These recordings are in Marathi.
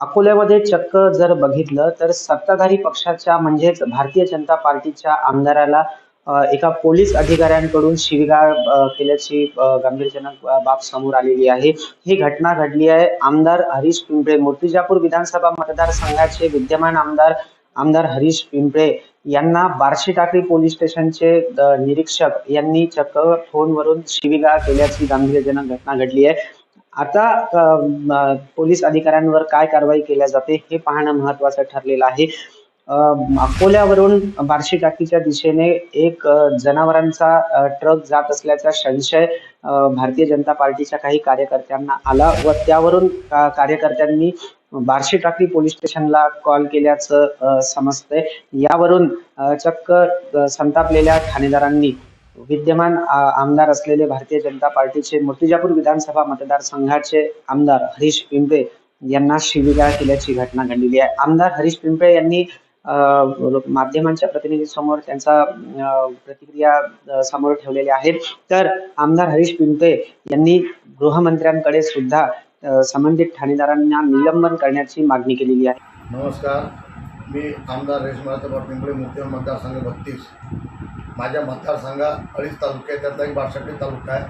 अकोल्यामध्ये चक्क जर बघितलं तर सत्ताधारी पक्षाच्या म्हणजेच भारतीय जनता पार्टीच्या आमदाराला एका पोलीस अधिकाऱ्यांकडून शिवीगाळ केल्याची गंभीरजनक बाब समोर आलेली आहे. ही घटना घडली आहे. आमदार हरीश पिंपळे मूर्तिजापूर विधानसभा मतदारसंघाचे विद्यमान आमदार आमदार हरीश पिंपळे यांना बार्शी टाकळी पोलीस स्टेशनचे निरीक्षक यांनी चक्क फोनवरून शिवीगाळ केल्याची गंभीरजनक घटना घडली आहे. आता पोलीस अधिकाऱ्यांवर काय कारवाई केल्या जाते हे पाहणं महत्वाचं ठरलेलं आहे. अकोल्यावरून बार्शी टाकीच्या दिशेने एक जनावरांचा ट्रक जात असल्याचा संशय भारतीय जनता पार्टीच्या काही कार्यकर्त्यांना आला व त्यावरून कार्यकर्त्यांनी बार्शी टाकी पोलीस स्टेशनला कॉल केल्याचं समजतंय. यावरून चक्क संतापलेल्या ठाणेदारांनी विद्यमान आमदार असलेले भारतीय जनता पार्टीचे मूर्तिजापूर विधानसभा मतदारसंघाचे आमदार हरीश पिंपळे यांना शिविगाळ केल्याची घटना घडलेली आहे. आमदार हरीश पिंपळे यांनी माध्यमांच्या प्रतिनिधीसमोर त्यांचा प्रतिक्रिया समोर ठेवलेल्या आहेत. तर आमदार हरीश पिंपळे यांनी गृहमंत्र्यांकडे सुद्धा संबंधित ठाणेदारांना निलंबन करण्याची मागणी केलेली आहे. नमस्कार. मी आमदार रेशमाचा पिंपळे मुख्य मतदारसंघ बत्तीस. माझ्या मतदारसंघात अडीच तालुका आहे त्यातला एक बारशाकडी तालुका आहे.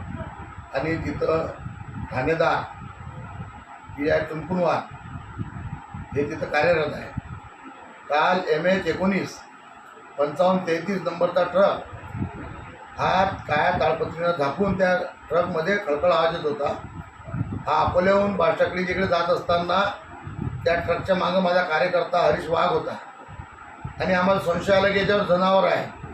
आणि तिथं ठाणेदार पी आय टुनकुनवार हे तिथं कार्यरत आहे. काल एम एच एकोणीस पंचावन्न तेहतीस नंबरचा ट्रक हा काळ्या ताळपत्रीनं झाकून त्या ट्रकमध्ये खळखळ आवाज येत होता. हा अकोल्याहून बारशाकडी जिकडे जात असताना त्या ट्रकच्या मागं माझा कार्यकर्ता हरीश वाघ होता. आणि आम्हाला संशय आला की याच्यावर जनावर आहे.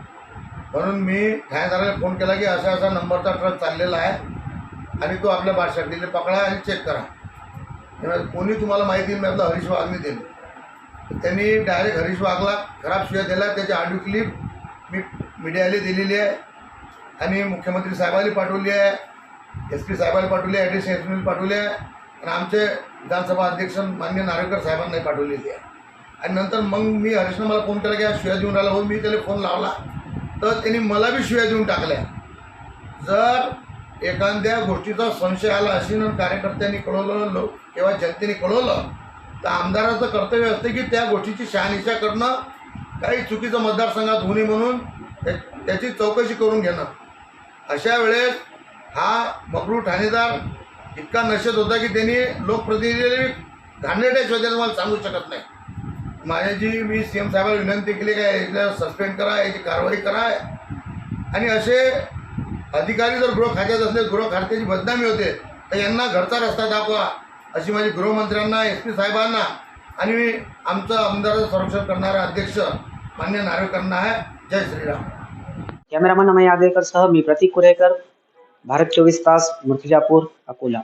म्हणून मी ठाणेदाराला फोन केला की असा असा नंबरचा ट्रक चाललेला आहे आणि तो आपल्या बारशाकडीने पकडा आणि चेक करा. कोणी तुम्हाला माहिती मी आपला हरीश वाघने दिली त्यांनी डायरेक्ट हरीश वाघला खराब शिवाय दिला त्याची ऑडिओ क्लिप मी मीडियाला दिलेली आहे आणि मुख्यमंत्री साहेबांनी पाठवली आहे एस पी साहेबांनी पाठवली आहे ॲडिशनल एस पीला पाठवली आहे आणि आमचे विधानसभा अध्यक्ष मान्य नार्वेकर साहेबांनाही पाठवलेली आहे. आणि नंतर मग मी हरीशनं मला फोन केला की हा शिव्या देऊन राहिला हो मी त्याला फोन लावला. तर त्यांनी मला बी शिव्या देऊन टाकल्या. जर एखाद्या गोष्टीचा संशय आला अशी कार्यकर्त्यांनी कळवलं लोक किंवा जनतेने कळवलं तर आमदाराचं कर्तव्य असते की त्या गोष्टीची शहानिशा करणं काही चुकीचं मतदारसंघात होऊ नये म्हणून त्याची चौकशी करून घेणं. अशा वेळेस हा मकरू ठाणेदार इतका नशेत होता की त्यांनी लोकप्रतिनिधी घाणेरड्या शोधायला मला सांगू शकत नाही. माझ्या जी मी सी एम साहेबांना विनंती केली काय याला सस्पेंड करा याची कारवाई करा. आणि असे अधिकारी जर गृह खात्यात असले गृह खात्याची बदनामी होते तर यांना घरचा रस्ता दाखवा अशी माझी गृहमंत्र्यांना एस पी साहेबांना आणि आमचं आमदाराचं संरक्षण करणारा अध्यक्ष मान्य नार्वेकरांना आहे. जय श्रीराम. कॅमेरामन अमय आदेकर सह मी प्रतीक कुरेकर भारत चोवीस तास मूर्तिजापूर अकोला.